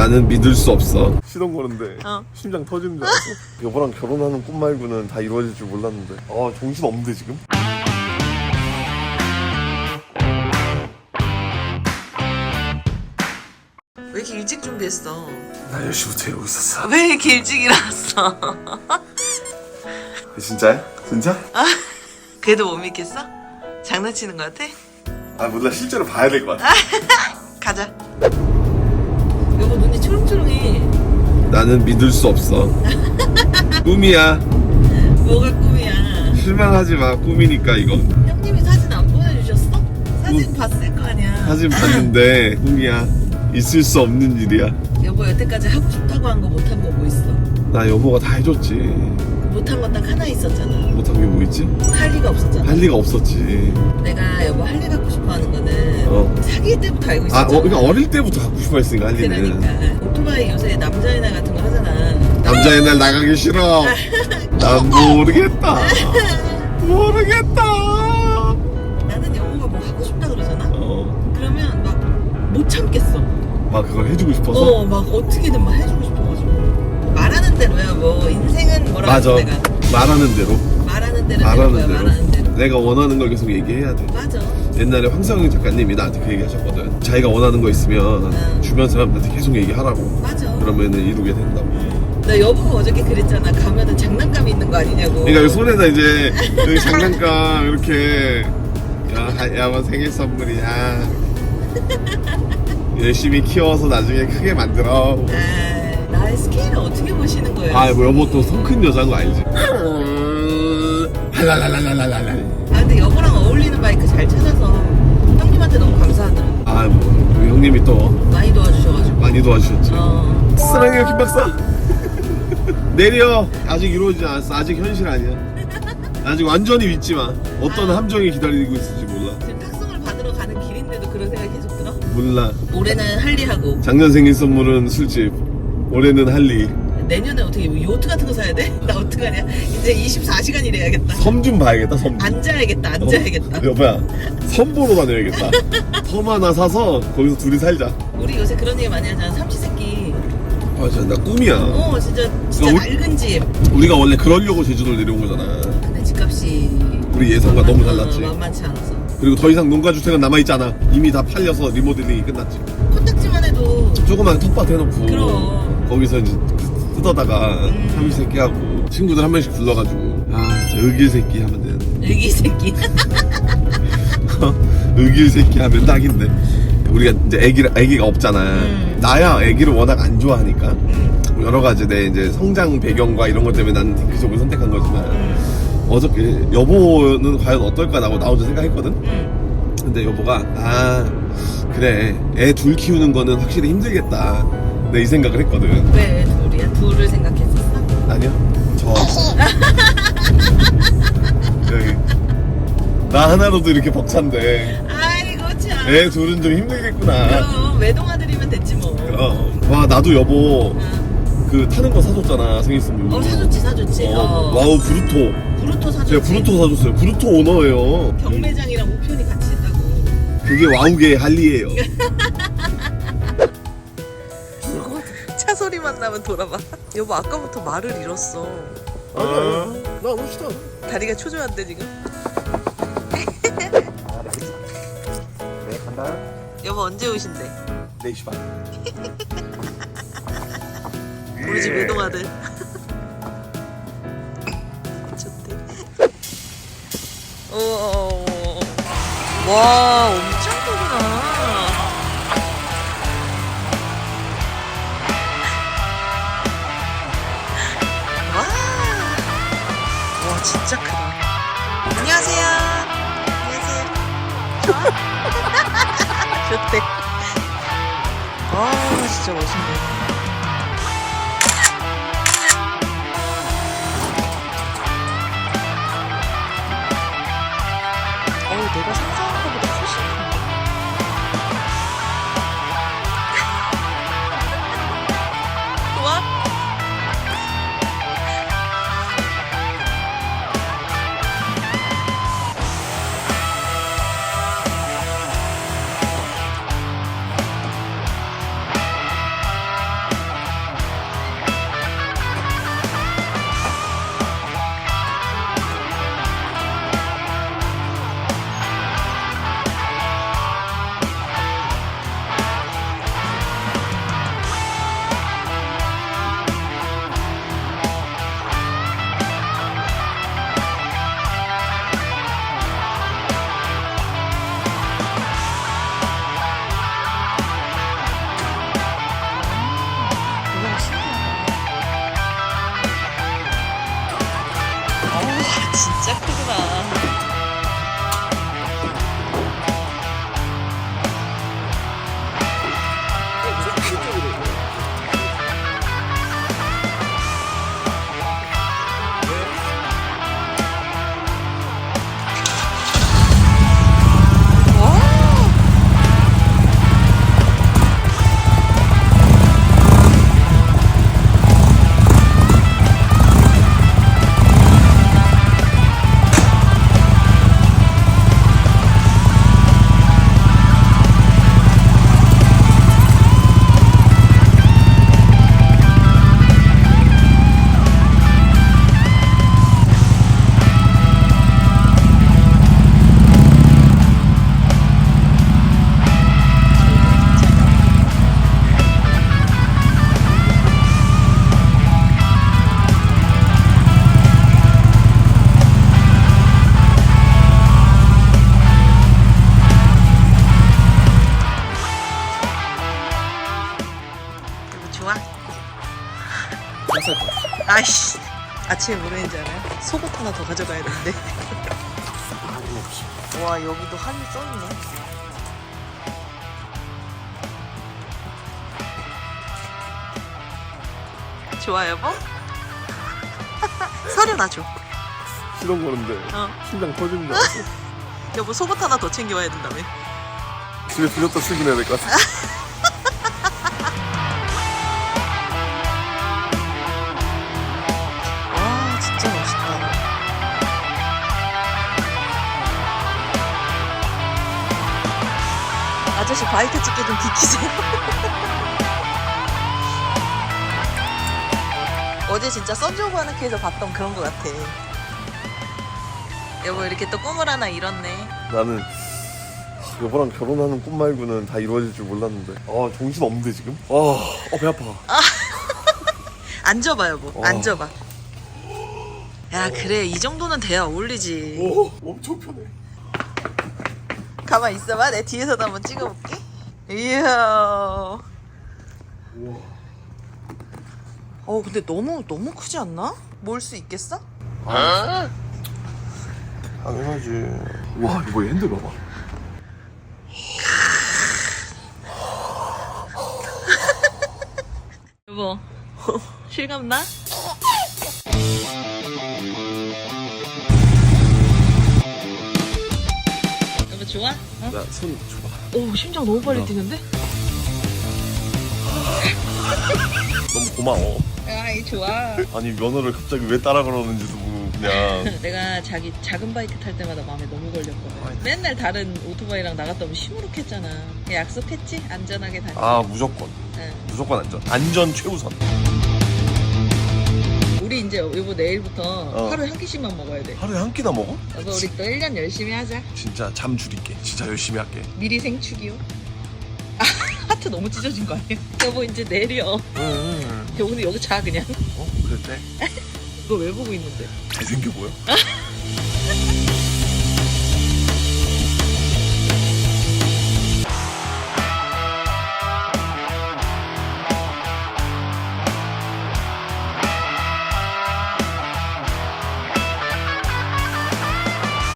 나는 믿을 수 없어. 시동 거는데 어. 심장 터지는 줄 알았어. 여보랑 결혼하는 꿈 말고는 다 이루어질 줄 몰랐는데. 아 정신 없는데 지금? 왜 이렇게 일찍 준비했어? 나 10시부터 이러고 있었어. 왜 이렇게 일찍 일어났어? 진짜야? 진짜? 그래도 못 믿겠어? 장난치는 거 같아? 아 몰라 실제로 봐야 될 것 같아. 가자. 초롱초롱해. 나는 믿을 수 없어. 꿈이야. 뭐가 꿈이야? 실망하지 마. 꿈이니까 이건. 형님이 사진 안 보내주셨어? 사진 봤을 거 아니야. 사진 봤는데 꿈이야. 있을 수 없는 일이야. 여보 여태까지 하고 싶다고 한 거 못한 거 뭐 있어? 나 여보가 다 해줬지. 못한 거딱 하나 있었잖아. 못한 게 뭐 있지? 할 리가 없었잖아. 할 리가 없었지. 내가 여보 할일 갖고 싶어 하는 거는 어. 사귈 때부터 알고 아, 있었잖아. 어, 그러니까 어릴 때부터 갖고 싶어 했으니까 할 일은. 그러니까 오토바이 요새 남자의 날 같은 거 하잖아. 남자의 날 나가기 싫어. 난 모르겠다. 모르겠다. 나는 여보가 뭐 하고 싶다 그러잖아. 어, 그러면 막 못 참겠어. 막 그걸 해주고 싶어서. 어, 막 어떻게든 막 해주고 싶어가지고. 말하는 대로야, 뭐. 인생은 뭐라 맞아. 내가. 말하는 대로. 말하는 대로 되는 말하는 거야, 대로. 말하는 대로. 내가 원하는 걸 계속 얘기해야 돼. 맞아. 옛날에 황성영 작가님이 나한테 그 얘기 하셨거든. 자기가 원하는 거 있으면 응. 주변 사람들한테 계속 얘기하라고. 맞아. 그러면은 이루게 된다고. 나 여보가 어저께 그랬잖아. 가면은 장난감이 있는 거 아니냐고. 그러니까 손에다 이제 그 장난감 이렇게 야, 야, 뭐 생일 선물이야. 열심히 키워서 나중에 크게 만들어. 아, 나의 스케일을 어떻게 보시는 거예요? 아, 뭐 여보 또 성 큰 여자인 거 알지? 할랄랄랄랄랄랄. 아, 근데 여보랑 어울리는 바이크 잘 찾아서 형님한테 너무 감사하더라. 아, 뭐 우리 형님이 또 많이 도와주셔가지고. 많이 도와주셨지. 어. 사랑해요, 김 박사. 내려. 아직 이루어지지 않았어. 아직 현실 아니야. 아직 완전히 믿지 마. 어떤 아. 함정이 기다리고 있을지 몰라. 지금 탁송을 받으러 가는 길인데도 그런 생각이 계속 들어? 몰라. 올해는 할리하고 작년 생일 선물은 술집. 올해는 할리. 내년에 어떻게 뭐 요트 같은 거 사야 돼? 나 어떡하냐? 이제 24시간 일해야겠다. 섬 좀 봐야겠다, 섬 좀. 앉아야겠다, 앉아야겠다. 어? 여보야, 섬 보러 다녀야겠다. 섬 하나 사서 거기서 둘이 살자. 우리 요새 그런 얘기 많이 하잖아. 삼시세끼. 아, 진짜 나 꿈이야. 어, 진짜 진짜 그러니까 우리- 낡은 집. 우리가 원래 그러려고 제주도를 내려온 거잖아. 근데 집값이 우리 예상과 너무 달랐지. 어, 만만치 않아서. 그리고 더 이상 농가 주택은 남아있잖아. 이미 다 팔려서 리모델링이 끝났지. 코딱지만 해도 조그만 텃밭 해놓고 그럼. 거기서 이제 뜯어다가 음. 삼시세끼 하고 친구들 한 명씩 불러가지고 아 진짜 의길 새끼 하면 되는데 애기 새끼. 의길 새끼 하면 딱인데. 우리가 이제 애기 애기가 없잖아. 음. 나야 애기를 워낙 안 좋아하니까. 음, 여러 가지 내 이제 성장 배경과 이런 것 때문에 나는 딩크족을 선택한 거지만. 음, 어저께 여보는 과연 어떨까 나고 나 혼자 생각했거든? 음. 근데 여보가 아 그래. 애 둘 키우는 거는 확실히 힘들겠다 내 이 생각을 했거든 왜 둘이야? 둘을 생각했었어? 아니요 저 여기 나 하나로도 이렇게 벅찬데 아이고 참. 애 둘은 좀 힘들겠구나 그럼 외동아들이면 됐지 뭐. 어. 와 나도 여보 응. 그 타는 거 사줬잖아 생일 선물로 어 사줬지 사줬지. 어, 어. 와우 브루토 브루토 사줬지. 제가 브루토 사줬어요 브루토 오너예요 경매장이랑 우편이 같이 있다고. 그게 와우계의 할리예요 차 소리만 나면 돌아봐. 여보 아까부터 말을 잃었어. 아나 아무렇지도 않아 다리가 초조한데 지금. 네 간다 여보 언제 오신대? 4시 반 우리 집 외동아들. 좋대. 오. 와 엄청 좋대. 아 진짜 멋있네. 좋아? 아이씨 아침에 뭐 했는지 알아요? 속옷 하나 더 가져가야 되는데. 와 여기도 한이 써있네 좋아 여보? 서류 놔줘 시동 거는데 어 심장 터지는 줄 알았어. 여보 속옷 하나 더 챙겨와야 된다며 집에 들렸다 출근해야 될 것 같아. 아저씨 바이크 찍게 좀 비키세요 어제 진짜 썬조브 하는 캐에서 봤던 그런 것 같아 여보 이렇게 또 꿈을 하나 이뤘네 나는 여보랑 결혼하는 꿈 말고는 다 이루어질 줄 몰랐는데. 아 정신 없는데 지금? 아, 어배 아파. 앉아봐 여보 어. 앉아봐 야 그래 이 정도는 돼야 어울리지 오, 엄청 편해. 가만 있어봐 내 뒤에서도 한번 찍어볼게 이야 우와. 어 근데 너무 너무 크지 않나? 몰 수 있겠어? 당연하지. 와 이거 핸들 봐봐. 여보 실감 나? 좋아? 어? 나손 줘봐. 오 심장 너무 빨리 뛰는데? 너무 고마워. 아이 좋아 아니 면허를 갑자기 왜 따라 그러는지도 모르고 그냥. 내가 자기 작은 바이크 탈 때마다 마음에 너무 걸렸거든 맨날 다른 오토바이랑 나갔다 오면 시무룩했잖아 약속했지? 안전하게 다니자 아 무조건 응. 무조건 안전. 안전 최우선. 여보 내일부터 어. 하루에 한 끼씩만 먹어야 돼 하루에 한 끼나 먹어? 여보 우리 또 1년 열심히 하자 진짜 잠 줄일게. 진짜 열심히 할게. 미리 생축이요 아, 하트 너무 찢어진 거 아니야? 여보 이제 내려 응. 여기 여기 자 그냥 어 그랬대. 너 왜 보고 있는데? 잘생겨 보여?